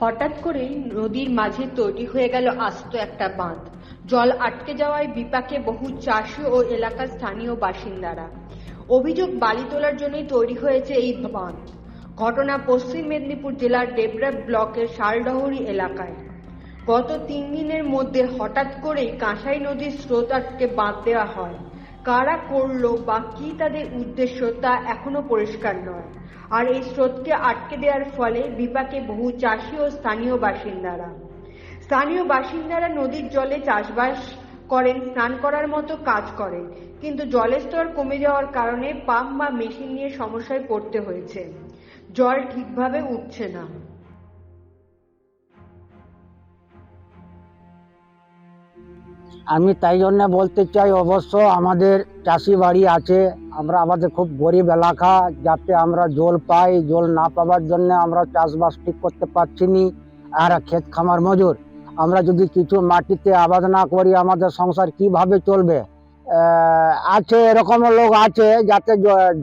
হঠাৎ করে নদীর মাঝে তৈরি হয়ে গেল আস্ত একটা বাঁধ। জল আটকে যাওয়ায় বিপাকে বহু চাষি ও এলাকার স্থানীয় বাসিন্দারা। অভিযোগ বালি তোলার জন্যই তৈরি হয়েছে এই বাঁধ। ঘটনা পশ্চিম মেদিনীপুর জেলার ডেবরা ব্লকের শালডহরি এলাকায়। গত তিন দিনের মধ্যে হঠাৎ করেই কাঁসাই নদীর স্রোত আটকে বাঁধ দেওয়া হয়। কারা করল বা কি তাদের উদ্দেশ্য তা এখনও পরিষ্কার নয়। আর এই স্রোতকে আটকে দেওয়ার ফলে বিপাকে বহু চাষি ও স্থানীয় বাসিন্দারা। স্থানীয় বাসিন্দারা নদীর জলে চাষবাস করেন, স্নান করার মতো কাজ করেন, কিন্তু জলের স্তর কমে যাওয়ার কারণে পাম্প বা মেশিন নিয়ে সমস্যায় পড়তে হয়েছে। জল ঠিকভাবে উঠছে না। আমি তাই জন্য বলতে চাই অবশ্য আমাদের চাষি বাড়ি আছে। আমরা আমাদের খুব গরিব এলাকা, যাতে আমরা জল পাই, জল না পাওয়ার জন্য আমরা চাষবাস ঠিক করতে পারছি নি। আর ক্ষেত খামার মজুর। আমরা যদি কিছু মাটিতে আবাদ না করি, আমাদের সংসার কীভাবে চলবে? আছে এরকম লোক আছে, যাতে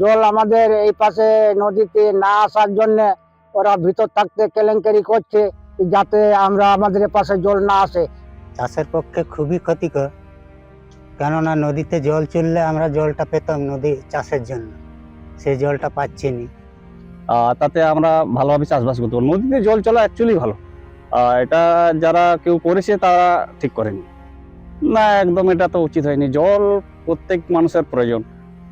জল আমাদের এই পাশে নদীতে না আসার জন্য ওরা ভিতর থাকতে কেলেঙ্কারি করছে, যাতে আমরা আমাদের পাশে জল না আসে। চাষের পক্ষে খুবই ক্ষতিকর। কেননা নদীতে জল চললে আমরা জলটা পেতাম নদী চাষের জন্য। সেই জলটা পাচ্ছি নি। তাতে আমরা ভালোভাবে চাষবাস করতে নদীতে জল চলা অ্যাকচুয়ালি ভালো। এটা যারা কেউ করেছে তারা ঠিক করেনি। না, একদম এটা তো উচিত হয়নি। জল প্রত্যেক মানুষের প্রয়োজন।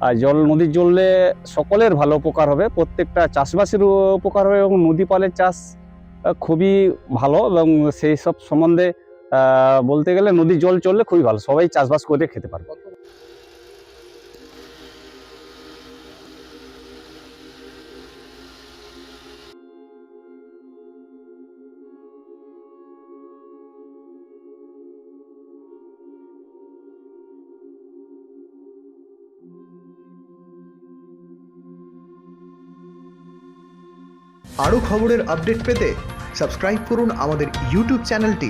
আর জল নদীর জলে সকলের ভালো উপকার হবে। প্রত্যেকটা চাষবাসেরও উপকার হবে এবং নদী পালের চাষ খুবই ভালো এবং সেই সব সম্বন্ধে বলতে গেলে নদীর জল চললে খুবই ভালো। সবাই চাষবাস করে খেতে পারবে। আরও খবরের আপডেট পেতে সাবস্ক্রাইব করুন আমাদের ইউটিউব চ্যানেলটি।